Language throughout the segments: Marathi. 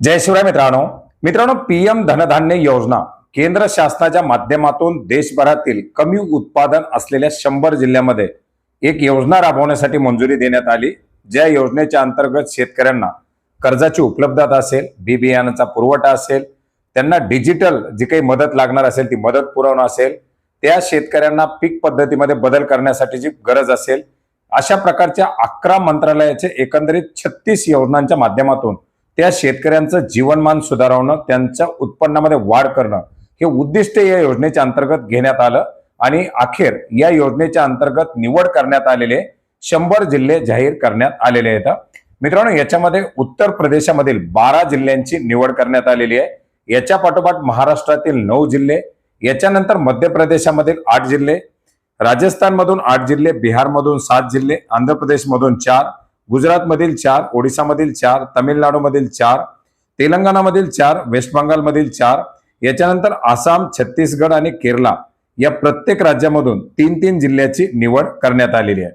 जय शिवराय मित्रांनो. मित्रांनो पीएम धनधान्य योजना केंद्र शासनाच्या माध्यमातून देशभरातील कमी उत्पादन असलेल्या शंभर जिल्ह्यामध्ये एक योजना राबवण्यासाठी मंजुरी देण्यात आली. ज्या योजनेच्या अंतर्गत शेतकऱ्यांना कर्जाची उपलब्धता असेल बी बियाणाचा पुरवठा असेल त्यांना डिजिटल जी काही मदत लागणार असेल ती मदत पुरवणं असेल त्या शेतकऱ्यांना पीक पद्धतीमध्ये बदल करण्यासाठीची गरज असेल. अशा प्रकारच्या अकरा मंत्रालयाचे एकंदरीत छत्तीस योजनांच्या माध्यमातून त्या शेतकऱ्यांचं जीवनमान सुधारवणं त्यांच्या उत्पन्नामध्ये वाढ करणं हे उद्दिष्ट या योजनेच्या अंतर्गत घेण्यात आलं आणि अखेर या योजनेच्या अंतर्गत निवड करण्यात आलेले शंभर जिल्हे जाहीर करण्यात आलेले आहेत. मित्रांनो याच्यामध्ये उत्तर प्रदेशामधील बारा जिल्ह्यांची निवड करण्यात आलेली आहे. याच्या पाठोपाठ महाराष्ट्रातील नऊ जिल्हे याच्यानंतर मध्य प्रदेशामधील आठ जिल्हे राजस्थानमधून आठ जिल्हे बिहारमधून सात जिल्हे आंध्र प्रदेशमधून चार गुजरातमधील चार ओडिसामधील चार तमिळनाडूमधील चार तेलंगणामधील चार वेस्ट बंगालमधील चार याच्यानंतर आसाम छत्तीसगड आणि केरला या प्रत्येक राज्यामधून तीन तीन जिल्ह्याची निवड करण्यात आलेली आहे.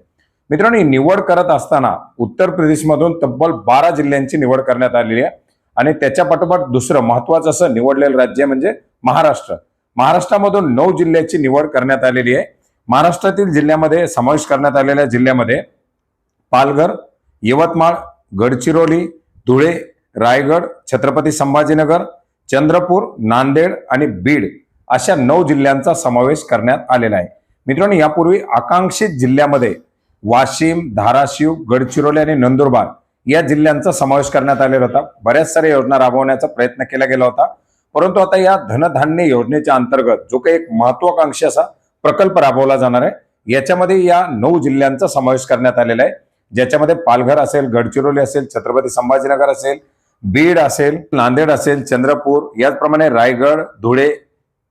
मित्रांनो ही निवड करत असताना उत्तर प्रदेशमधून तब्बल बारा जिल्ह्यांची निवड करण्यात आलेली आहे आणि त्याच्या पाठोपाठ दुसरं महत्वाचं असं निवडलेलं राज्य म्हणजे महाराष्ट्र. महाराष्ट्रामधून नऊ जिल्ह्याची निवड करण्यात आलेली आहे. महाराष्ट्रातील जिल्ह्यामध्ये समावेश करण्यात आलेल्या जिल्ह्यामध्ये पालघर यवतमाळ गडचिरोली धुळे रायगड छत्रपती संभाजीनगर चंद्रपूर नांदेड आणि बीड अशा नऊ जिल्ह्यांचा समावेश करण्यात आलेला आहे. मित्रांनो यापूर्वी आकांक्षित जिल्ह्यामध्ये वाशिम धाराशिव गडचिरोली आणि नंदुरबार या जिल्ह्यांचा समावेश करण्यात आलेला होता. बऱ्याच साऱ्या योजना राबवण्याचा प्रयत्न केला गेला होता. परंतु आता या धनधान्य योजनेच्या अंतर्गत जो काही एक महत्वाकांक्षी असा प्रकल्प राबवला जाणार आहे याच्यामध्ये या नऊ जिल्ह्यांचा समावेश करण्यात आलेला आहे. ज्याच्यामध्ये पालघर असेल गडचिरोली असेल छत्रपती संभाजीनगर असेल बीड असेल नांदेड असेल चंद्रपूर याचप्रमाणे रायगड धुळे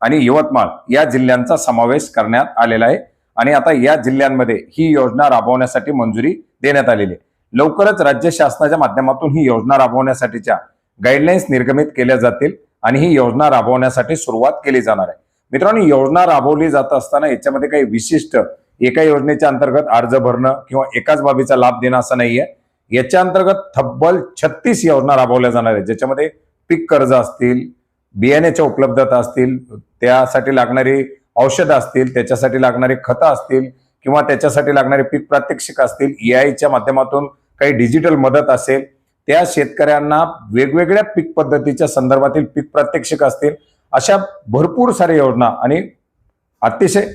आणि यवतमाळ या जिल्ह्यांचा समावेश करण्यात आलेला आहे. आणि आता या जिल्ह्यांमध्ये ही योजना राबवण्यासाठी मंजुरी देण्यात आलेली आहे. लवकरच राज्य शासनाच्या माध्यमातून ही योजना राबवण्यासाठीच्या गाईडलाईन्स निर्गमित केल्या जातील आणि ही योजना राबवण्यासाठी सुरुवात केली जाणार आहे. मित्रांनो योजना राबवली जात असताना याच्यामध्ये काही विशिष्ट एका योजनेच्या अंतर्गत अर्ज भरणं किंवा एकाच बाबीचा लाभ देणं असं नाहीये. याच्या अंतर्गत तब्बल छत्तीस योजना राबवल्या जाणार आहेत. ज्याच्यामध्ये पीक कर्ज असतील बियाण्याच्या उपलब्धता असतील त्यासाठी लागणारी औषधं असतील त्याच्यासाठी लागणारी खतं असतील किंवा त्याच्यासाठी लागणारे पीक प्रात्यक्षिक असतील ईआयच्या माध्यमातून काही डिजिटल मदत असेल त्या शेतकऱ्यांना वेगवेगळ्या पीक पद्धतीच्या संदर्भातील पीक प्रात्यक्षिक असतील अशा भरपूर साऱ्या योजना आणि अतिशय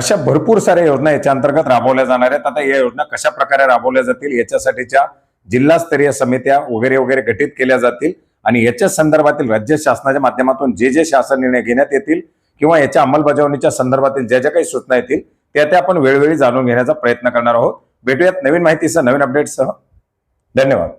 अशा भरपूर साऱ्या योजना याच्या अंतर्गत राबवल्या जाणार आहेत. आता या योजना कशा प्रकारे राबवल्या जातील याच्यासाठीच्या जिल्हास्तरीय समित्या वगैरे वगैरे गठीत केल्या जातील आणि याच्या संदर्भातील राज्य शासनाच्या माध्यमातून जे जे शासन निर्णय घेण्यात येतील किंवा याच्या अंमलबजावणीच्या संदर्भातील ज्या ज्या काही सूचना येतील त्या त्या आपण वेळोवेळी जाणून घेण्याचा प्रयत्न करणार आहोत. भेटूयात नवीन माहितीसह नवीन अपडेटसह धन्यवाद.